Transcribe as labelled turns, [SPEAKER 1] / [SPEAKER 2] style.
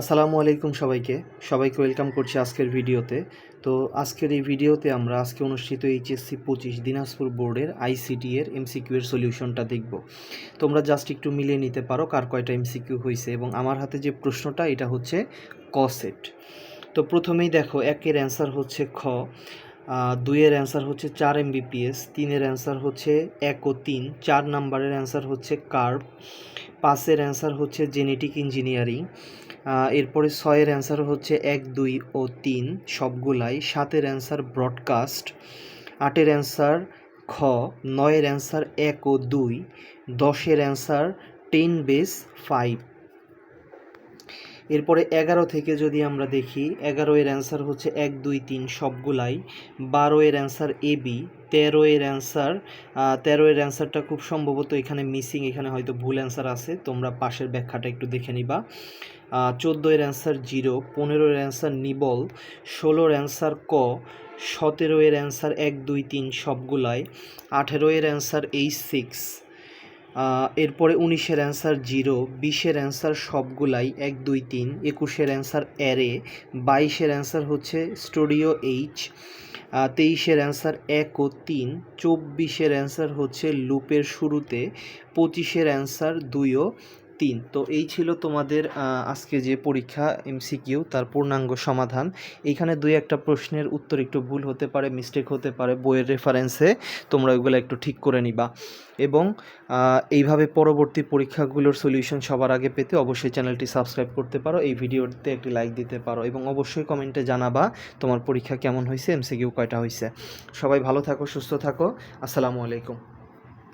[SPEAKER 1] আসসালামু আলাইকুম সবাইকে। সবাইকে ওয়েলকাম করছি আজকের ভিডিওতে। তো আজকের এই ভিডিওতে আমরা আজকে অনুষ্ঠিত এইচএসসি পঁচিশ দিনাজপুর বোর্ডের আইসিটি এর এমসিকিউ এর সলিউশনটা দেখব। তোমরা জাস্ট একটু মিলিয়ে নিতে পারো কার কয়টা এমসিকিউ হয়েছে এবং আমার হাতে যে প্রশ্নটা, এটা হচ্ছে ক সেট। তো প্রথমেই দেখো, একের অ্যান্সার হচ্ছে খ দুইয়ের অ্যান্সার হচ্ছে চার এমবিপিএস, তিনের অ্যান্সার হচ্ছে এক ও তিন, চার নাম্বারের অ্যান্সার হচ্ছে কার্ভ, পাঁচের অ্যান্সার হচ্ছে জেনেটিক ইঞ্জিনিয়ারিং এরপরে ছয়ের অ্যান্সার হচ্ছে এক, দুই ও তিন সবগুলাই। সাতের অ্যান্সার ব্রডকাস্ট আটের অ্যান্সার খ, নয়ের অ্যান্সার এক ও দুই, দশের অ্যান্সার টেন বেস ফাইভ এরপরে এগারো থেকে যদি আমরা দেখি, এগারো এর অ্যান্সার হচ্ছে এক, দুই, তিন সবগুলাই। বারো এর অ্যান্সার এ বি তেরো এর অ্যান্সার তেরো এর অ্যান্সারটা খুব সম্ভবত এখানে মিসিং এখানে হয়তো ভুল অ্যান্সার আছে। তোমরা পাশের ব্যাখ্যাটা একটু দেখে নিবা। চোদ্দ এর অ্যান্সার জিরো, পনেরো এর অ্যান্সার নিবল ষোলোর অ্যান্সার ক, সতেরো এর অ্যান্সার এক, দুই, তিন সবগুলাই, আঠেরো এর অ্যান্সার এইচ সিক্স এরপরে উনিশের অ্যান্সার জিরো বিশের অ্যান্সার সবগুলাই এক, দুই, তিন, একুশের অ্যান্সার অ্যারে বাইশের অ্যান্সার হচ্ছে স্টুডিও এইচ তেইশের অ্যান্সার এক ও তিন, চব্বিশের অ্যান্সার হচ্ছে লুপের শুরুতে, পঁচিশের অ্যান্সার দুই ও তিন। তো এই ছিল তোমাদের আজকে যে পরীক্ষা, এমসিকিউ, তার পূর্ণাঙ্গ সমাধান। এইখানে দুই একটা প্রশ্নের উত্তর একটু ভুল হতে পারে মিস্টেক হতে পারে, বইয়ের রেফারেন্সে তোমরা ওইগুলো একটু ঠিক করে নিবা। এবং এইভাবে পরবর্তী পরীক্ষাগুলোর সলিউশন সবার আগে পেতে অবশ্যই চ্যানেলটি সাবস্ক্রাইব করতে পারো, এই ভিডিওতে একটি লাইক দিতে পারো এবং অবশ্যই কমেন্টে জানাবা তোমার পরীক্ষা কেমন হয়েছে, এমসিকিউ কয়টা হয়েছে। সবাই ভালো থাকো, সুস্থ থাকো, আসসালামু আলাইকুম।